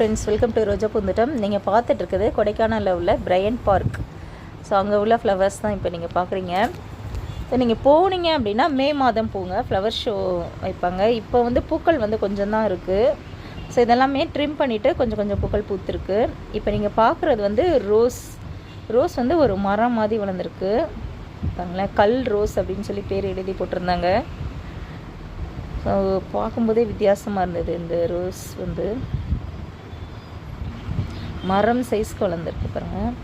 Friends welcome to Roja Poonthottam நீங்கள் பார்த்துட்டு இருக்குது கொடைக்கானலில் உள்ள பிரையன் பார்க் ஸோ அங்கே உள்ள ஃப்ளவர்ஸ் தான் இப்போ நீங்கள் பார்க்குறீங்க. ஸோ நீங்கள் போனீங்க அப்படின்னா மே மாதம் போங்க. ஃப்ளவர் ஷோ வைப்பாங்க. இப்போ வந்து பூக்கள் வந்து கொஞ்சம் தான் இருக்குது ஸோ இதெல்லாமே ட்ரிம் பண்ணிவிட்டு கொஞ்சம் கொஞ்சம் பூக்கள் பூத்துருக்கு. இப்போ நீங்கள் பார்க்குறது வந்து ரோஸ் ரோஸ் வந்து ஒரு மரம் மாதிரி வளர்ந்துருக்கு. பாருங்களேன் கல் ரோஸ் அப்படின்னு சொல்லி பேர் எழுதி போட்டிருந்தாங்க. ஸோ பார்க்கும்போதே வித்தியாசமாக இருந்தது இந்த ரோஸ் வந்து. மரம் சைஸ் வளர்ந்துருக்கு பாருங்கள்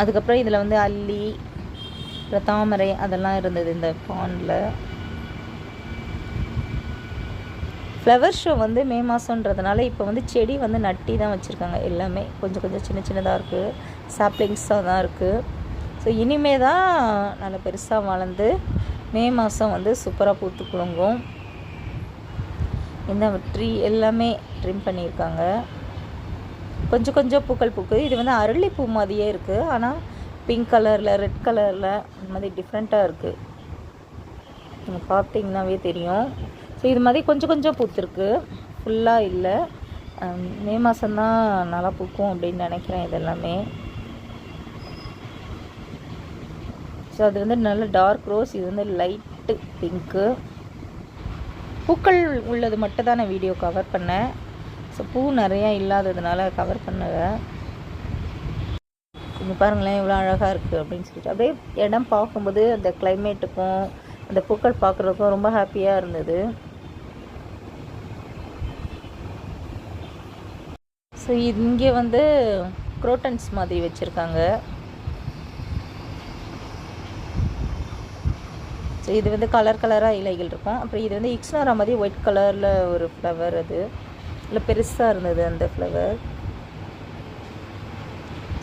அதுக்கப்புறம் இதில் வந்து அல்லி அப்புறம் தாமரை அதெல்லாம் இருந்தது இந்த பாண்டில் ஃப்ளவர் ஷோ வந்து மே மாதன்றதுனால இப்போ வந்து செடி வந்து நட்டி தான் வச்சுருக்காங்க எல்லாமே. கொஞ்சம் கொஞ்சம் சின்ன சின்னதாக இருக்குது சாப்ளிங்ஸாக தான் இருக்குது ஸோ இனிமே தான் நல்ல பெருசாக வளர்ந்து மே மாதம் வந்து சூப்பராக பூத்து குலுங்கும். இந்த ட்ரீ எல்லாமே ட்ரிம் பண்ணியிருக்காங்க. கொஞ்சம் கொஞ்சம் பூக்கள் பூக்குது இது வந்து அரளிப்பூ மாதிரியே இருக்குது ஆனால் பிங்க் கலரில் ரெட் கலரில் இந்த மாதிரி டிஃப்ரெண்ட்டாக இருக்குது நீங்கள் பார்த்தீங்கன்னாவே தெரியும். ஸோ இது மாதிரி கொஞ்சம் கொஞ்சம் பூத்துருக்கு. ஃபுல்லாக இல்லை. மே மாதம்தான் நல்லா பூக்கும் அப்படின்னு நினைக்கிறேன் இதெல்லாமே. ஸோ அது வந்து நல்ல டார்க் ரோஸ் இது வந்து லைட்டு பிங்க்கு பூக்கள் உள்ளது மட்டும் தான் நான் வீடியோ கவர் பண்ணேன். ஸோ பூ நிறையா இல்லாததுனால கவர் பண்ணல. இங்கே பாருங்களேன் இவ்வளோ அழகாக இருக்குது அப்படின்னு சொல்லிட்டு. அப்படியே இடம் பார்க்கும்போது அந்த கிளைமேட்டுக்கும் அந்த பூக்கள் பார்க்குறதுக்கும் ரொம்ப ஹாப்பியாக இருந்தது. ஸோ இங்கே வந்து குரோட்டன்ஸ் மாதிரி வச்சுருக்காங்க. ஸோ இது வந்து கலர் கலராக இலைகள் இருக்கும். அப்புறம் இது வந்து இக்ஸ்னோரா மாதிரி ஒயிட் கலரில் ஒரு ஃப்ளவர் அது. இல்லை பெருசாக இருந்தது அந்த ஃப்ளவர்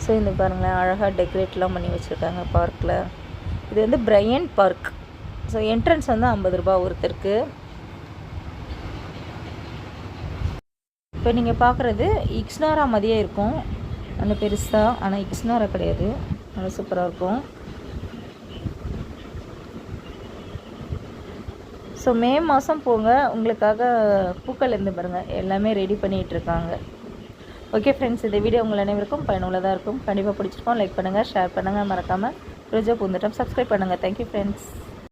ஸோ இந்த பாருங்களேன் அழகாக டெக்கரேட்லாம் பண்ணி வச்சுருக்காங்க பார்க்கில் இது வந்து பிரையன் பார்க் ஸோ என்ட்ரன்ஸ் வந்து ஐம்பது ரூபா ஒருத்தருக்கு. இப்போ நீங்கள் பார்க்குறது இக்ஸ்னாரா மாதிரியே இருக்கும். நல்ல பெருசாக ஆனால் இக்ஸ்னாரா கிடையாது. நல்லா சூப்பராக இருக்கும். ஸோ மே மாதம் போங்க. உங்களுக்காக பூக்கள் இருந்து பாருங்கள் எல்லாமே ரெடி பண்ணிகிட்டு இருக்காங்க. ஓகே ஃப்ரெண்ட்ஸ் இந்த வீடியோ உங்கள் அனைவருக்கும் பயனுள்ளதாக இருக்கும். கண்டிப்பாக பிடிச்சிருக்கோம். லைக் பண்ணுங்கள் ஷேர் பண்ணுங்கள் மறக்காமல் ரோஜா பூந்துட்டம் சப்ஸ்கிரைப் பண்ணுங்கள் தேங்க்யூ ஃப்ரெண்ட்ஸ்